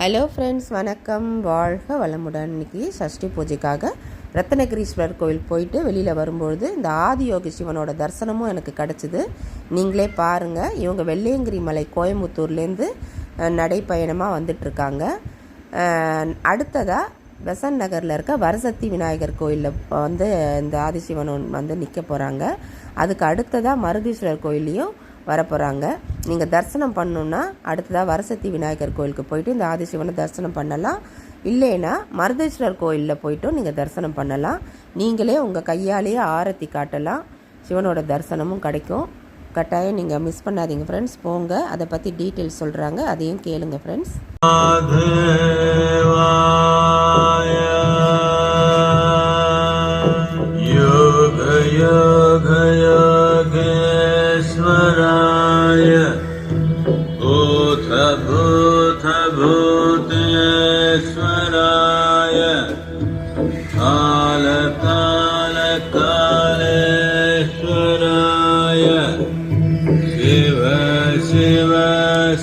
Hello friends வணக்கம். வாழ்க வளமுடன். இன்றைக்கி சஷ்டி பூஜைக்காக ரத்னகிரீஸ்வரர் கோயில் போயிட்டு வெளியில் வரும்பொழுது இந்த ஆதியோகி சிவனோட தரிசனமும் எனக்கு கிடச்சிது. நீங்களே பாருங்கள் இவங்க வெள்ளையங்கிரி மலை கோயம்புத்தூர்லேருந்து நடைப்பயணமாக வந்துட்டுருக்காங்க அடுத்ததாக பெசன் நகரில் இருக்க வரசக்தி விநாயகர் கோயிலில் வந்து இந்த ஆதிசிவன் வந்து நிற்க போகிறாங்க அதுக்கு அடுத்ததாக மருதீஸ்வரர் கோயிலையும் வரப்போகிறாங்க நீங்கள் தரிசனம் பண்ணணுன்னா அடுத்ததாக வரசக்தி விநாயகர் கோயிலுக்கு போயிட்டு இந்த ஆதிசிவனை தரிசனம் பண்ணலாம். இல்லைன்னா மருதேஸ்வரர் கோயிலில் போயிட்டும் நீங்கள் தரிசனம் பண்ணலாம். நீங்களே உங்கள் கையாலேயே ஆரத்தி காட்டலாம். சிவனோட தரிசனமும் கிடைக்கும். கட்டாயம் நீங்கள் மிஸ் பண்ணாதீங்க ஃப்ரெண்ட்ஸ் போங்க. அதை பற்றி டீட்டெயில்ஸ் சொல்கிறாங்க அதையும் கேளுங்க ஃப்ரெண்ட்ஸ் योग भूत भूत भूतेश्वराय काल काल कालेश्वराय शिव शिव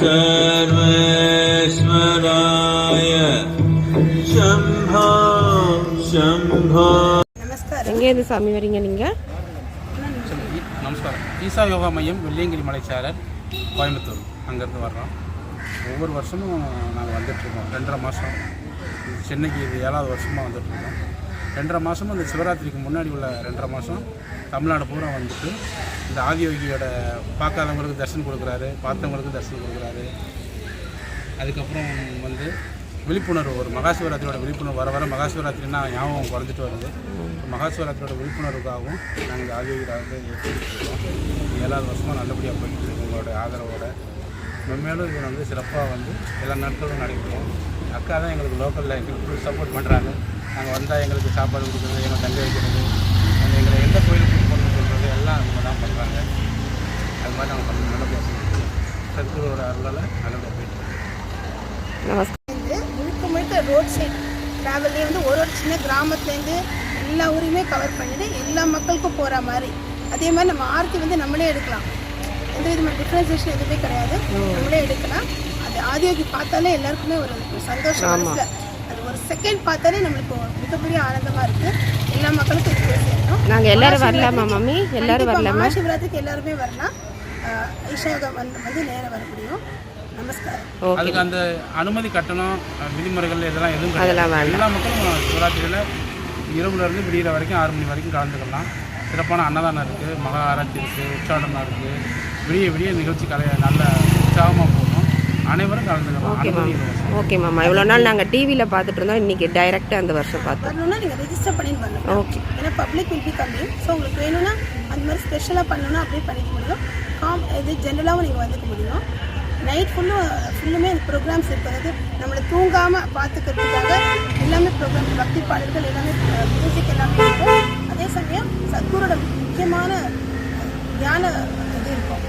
सर्वेश्वराय शम्भो शम्भो எங்கேருந்து சாமி வரீங்க நீங்கள் சரி, ஈ- நமஸ்காரம் ஈசா யோகா மையம் வெள்ளியங்கிரி மலைச்சாரல் கோயம்புத்தூர் அங்கேருந்து வர்றோம் ஒவ்வொரு வருஷமும் நாங்கள் வந்துட்டுருக்கோம். ரெண்டரை மாதம் சென்னைக்கு இது ஏழாவது வருஷமாக வந்துட்டுருக்கோம். ரெண்டரை மாதமும் இந்த சிவராத்திரிக்கு முன்னாடி உள்ள ரெண்டரை மாதம் தமிழ்நாடு பூரா வந்துட்டு இந்த ஆதியோகியோட பார்க்காதவங்களுக்கு தர்ஷன் கொடுக்குறாரு பார்த்தவங்களுக்கு தர்ஷன் கொடுக்குறாரு. அதுக்கப்புறம் வந்து விழிப்புணர்வு ஒரு மகாசிவராத்திரியோட விழிப்புணர்வு வர வர மகாசிவராத்திரினா ஞாபகம் குறைஞ்சிட்டு வருது. மகாசிவராத்திரியோட விழிப்புணர்வுக்காகவும் நாங்கள் ஆதியோகிராக ஏழாவது வருஷமாக நல்லபடியாக போயிட்டு இருக்கோம் உங்களோட ஆதரவோட மென்மேலும் இது வந்து சிறப்பாக வந்து எல்லா நாட்களும் நடைபெறும். அக்கா தான் எங்களுக்கு லோக்கலில் எங்களுக்கு சப்போர்ட் பண்ணுறாங்க நாங்கள் வந்தால் எங்களுக்கு சாப்பாடு கொடுக்குறது எங்களை தங்க வைக்கிறது அந்த எங்களை எந்த கோயிலுக்கு கொண்டு சொல்கிறது எல்லாம் அவங்க தான் பண்ணுறாங்க அது மாதிரி நாங்கள் பண்ண நல்லபடியாக போயிட்டு இருக்கோம். அருளால் நல்லபடியாக போயிட்டு வந்து முழுக்க முழுக்க ரோட் சைட் ட்ராவல்லே வந்து ஒரு ஒரு சின்ன கிராமத்துலேருந்து எல்லா ஊரையுமே கவர் பண்ணிவிட்டு எல்லா மக்களுக்கும் போகிற மாதிரி. அதே மாதிரி நம்ம ஆர்த்தி வந்து நம்மளே எடுக்கலாம். எந்த விதமான டிஃப்ரென்சேஷன் எதுவுமே கிடையாது. நம்மளே எடுக்கலாம். அது ஆதியோகி பார்த்தாலே எல்லாருக்குமே ஒரு சந்தோஷம் அது ஒரு செகண்ட் பார்த்தாலே நம்மளுக்கு ஒரு மிகப்பெரிய ஆனந்தமா இருக்கு. எல்லா மக்களுக்கும் இது சேரணும். நாங்கள் எல்லாரும் வரலாமா மம்மி? எல்லாரும் வரலாமா? மகாசிவராத்திரிக்கு எல்லாருமே வரலாம். ஆஹ் ஈஷாயோகம் வந்து வந்து நேரம் வர முடியும். அதுக்கு அந்த அனுமதி கட்டணம் விதிமுறைகள் இதெல்லாம் எதுவும். எல்லா மக்களும் சிவராத்திரியில் இரவுல இருந்து விடிகிற வரைக்கும் ஆறு மணி வரைக்கும் கலந்துக்கலாம். சிறப்பான அன்னதானம் இருக்குது மகா ஆராய்ச்சி இருக்குது உற்சாடனம் இருக்குது விடிய விடிய நிகழ்ச்சி கலை நல்ல உற்சாகமாக போகும் அனைவரும் கலந்துக்கலாம் ஓகே மாமா. ஓகே மாமா இவ்வளோ நாள் நாங்கள் டிவியில் பார்த்துட்டு இருந்தோம். இன்றைக்கி டைரெக்டாக அந்த வருஷம் பார்த்தோம். வரணும்னா நீங்கள் ரெஜிஸ்டர் பண்ணி வரணும் ஓகே ஏன்னா public will be coming so உங்களுக்கு வேணும்னா அந்த மாதிரி ஸ்பெஷலாக பண்ணணும்னா அப்படியே பண்ணிக்க முடியும். காம் இது ஜென்ரலாகவும் நீங்கள் வந்துக்க முடியும். நைட் ஃபுல்லும் ஃபுல்லுமே இந்த ப்ரோக்ராம்ஸ் இருக்கிறது நம்மளை தூங்காமல் பார்த்துக்கிறதுக்காக எல்லாமே ப்ரோக்ராம் பக்தி பாடல்கள் எல்லாமே மியூசிக் எல்லாமே இருக்கும். அதே சமயம் சத்குரோட முக்கியமான தியான இது இருக்கும்.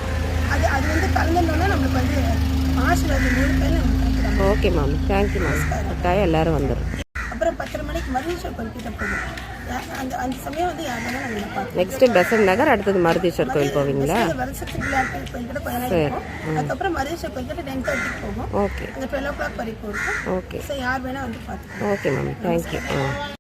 அது அது வந்து கலந்துட்டோம்னா நம்மளுக்கு வந்து ஆசீர்வாதம் பேர் நமக்கு கிடைக்கிறாங்க ஓகே மாமி. தேங்க்யூ மாமி. கட்டாயம் எல்லாரும் வந்துடும் அப்புறம் பத்தரை மணிக்கு மருதீஸ்வர் கோயில் கிட்ட போகும் அந்த அந்த சமயம் வந்து யார் வேணாலும் நம்மளை பார்த்து நெக்ஸ்ட்டு பெசன் நகர் அடுத்தது மருதீஸ்வர் கோயில் போவீங்களா? வருஷத்துக்கு விளையாட்டு கோயில் கிட்ட கொஞ்ச நேரம் இருக்கும். அதுக்கப்புறம் மருதீஸ்வர் கோயில் கிட்ட டென் தேர்ட்டிக்கு போகும் ஓகே. அந்த டுவெல் ஓ கிளாக் வரைக்கும் இருக்கும். ஓகே. ஸோ யார் வேணா வந்து பார்த்துக்கலாம். ஓகே மாமி. தேங்க்யூ ஆ